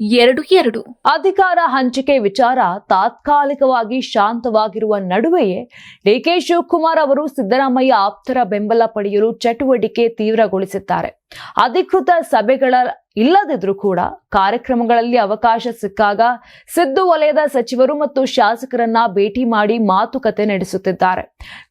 ಎರಡು ಎರಡು. ಅಧಿಕಾರ ಹಂಚಿಕೆ ವಿಚಾರ ತಾತ್ಕಾಲಿಕವಾಗಿ ಶಾಂತವಾಗಿರುವ ನಡುವೆಯೇ ಡಿಕೆ ಶಿವಕುಮಾರ್ ಅವರು ಸಿದ್ದರಾಮಯ್ಯ ಆಪ್ತರ ಬೆಂಬಲ ಪಡೆಯಲು ಚಟುವಟಿಕೆ ತೀವ್ರಗೊಳಿಸಿದ್ದಾರೆ. ಅಧಿಕೃತ ಸಭೆಗಳ ಇಲ್ಲದಿದ್ರೂ ಕೂಡ ಕಾರ್ಯಕ್ರಮಗಳಲ್ಲಿ ಅವಕಾಶ ಸಿಕ್ಕಾಗ ಸಿದ್ದು ವಲಯದ ಸಚಿವರು ಮತ್ತು ಶಾಸಕರನ್ನ ಭೇಟಿ ಮಾಡಿ ಮಾತುಕತೆ ನಡೆಸುತ್ತಿದ್ದಾರೆ.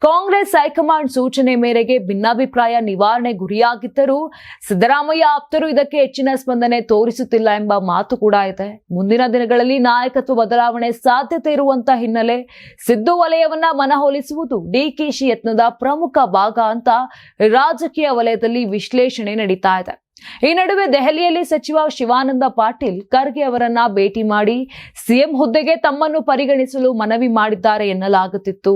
ಕಾಂಗ್ರೆಸ್ ಹೈಕಮಾಂಡ್ ಸೂಚನೆ ಮೇರೆಗೆ ಭಿನ್ನಾಭಿಪ್ರಾಯ ನಿವಾರಣೆ ಗುರಿಯಾಗಿದ್ದರೂ ಸಿದ್ದರಾಮಯ್ಯ ಆಪ್ತರು ಇದಕ್ಕೆ ಹೆಚ್ಚಿನ ಸ್ಪಂದನೆ ತೋರಿಸುತ್ತಿಲ್ಲ ಎಂಬ ಮಾತು ಕೂಡ ಇದೆ. ಮುಂದಿನ ದಿನಗಳಲ್ಲಿ ನಾಯಕತ್ವ ಬದಲಾವಣೆ ಸಾಧ್ಯತೆ ಇರುವಂತ ಹಿನ್ನೆಲೆ ಸಿದ್ದು ವಲಯವನ್ನ ಮನವೊಲಿಸುವುದು ಡಿಕೆಶಿ ಯತ್ನದ ಪ್ರಮುಖ ಭಾಗ ಅಂತ ರಾಜಕೀಯ ವಲಯದಲ್ಲಿ ವಿಶ್ಲೇಷಣೆ ನಡೀತಾ ಇದೆ. ಈ ನಡುವೆ ದೆಹಲಿಯಲ್ಲಿ ಸಚಿವ ಶಿವಾನಂದ ಪಾಟೀಲ್ ಖರ್ಗೆ ಅವರನ್ನ ಭೇಟಿ ಮಾಡಿ ಸಿಎಂ ಹುದ್ದೆಗೆ ತಮ್ಮನ್ನು ಪರಿಗಣಿಸಲು ಮನವಿ ಮಾಡಿದ್ದಾರೆ ಎನ್ನಲಾಗುತ್ತಿತ್ತು.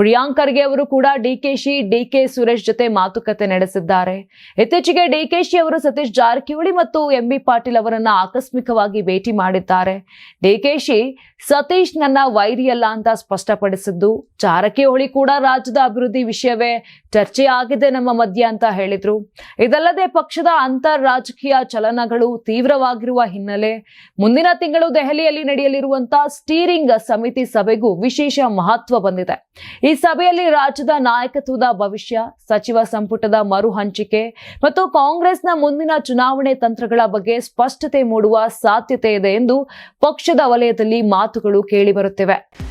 ಪ್ರಿಯಾಂಕ್ ಖರ್ಗೆ ಅವರು ಕೂಡ ಡಿಕೆಶಿ ಡಿಕೆ ಸುರೇಶ್ ಜೊತೆ ಮಾತುಕತೆ ನಡೆಸಿದ್ದಾರೆ. ಇತ್ತೀಚೆಗೆ ಡಿಕೆಶಿ ಅವರು ಸತೀಶ್ ಜಾರಕಿಹೊಳಿ ಮತ್ತು ಎಂಬಿ ಪಾಟೀಲ್ ಅವರನ್ನ ಆಕಸ್ಮಿಕವಾಗಿ ಭೇಟಿ ಮಾಡಿದ್ದಾರೆ. ಡಿಕೆಶಿ ಸತೀಶ್ ನನ್ನ ವೈರಿಯಲ್ಲ ಅಂತ ಸ್ಪಷ್ಟಪಡಿಸಿದ್ದು, ಜಾರಕಿಹೊಳಿ ಕೂಡ ರಾಜ್ಯದ ಅಭಿವೃದ್ಧಿ ವಿಷಯವೇ ಚರ್ಚೆ ಆಗಿದೆ ನಮ್ಮ ಮಧ್ಯೆ ಅಂತ ಹೇಳಿದ್ರು. ಇದಲ್ಲದೆ ಪಕ್ಷದ ರಾಜಕೀಯ ಚಲನಗಳು ತೀವ್ರವಾಗಿರುವ ಹಿನ್ನೆಲೆ ಮುಂದಿನ ತಿಂಗಳು ದೆಹಲಿಯಲ್ಲಿ ನಡೆಯಲಿರುವಂತಹ ಸ್ಟೀರಿಂಗ್ ಸಮಿತಿ ಸಭೆಗೂ ವಿಶೇಷ ಮಹತ್ವ ಬಂದಿದೆ. ಈ ಸಭೆಯಲ್ಲಿ ರಾಜ್ಯದ ನಾಯಕತ್ವದ ಭವಿಷ್ಯ, ಸಚಿವ ಸಂಪುಟದ ಮರು ಹಂಚಿಕೆ ಮತ್ತು ಕಾಂಗ್ರೆಸ್ನ ಮುಂದಿನ ಚುನಾವಣೆ ತಂತ್ರಗಳ ಬಗ್ಗೆ ಸ್ಪಷ್ಟತೆ ಮೂಡುವ ಸಾಧ್ಯತೆ ಇದೆ ಎಂದು ಪಕ್ಷದ ವಲಯದಲ್ಲಿ ಮಾತುಗಳು ಕೇಳಿಬರುತ್ತಿವೆ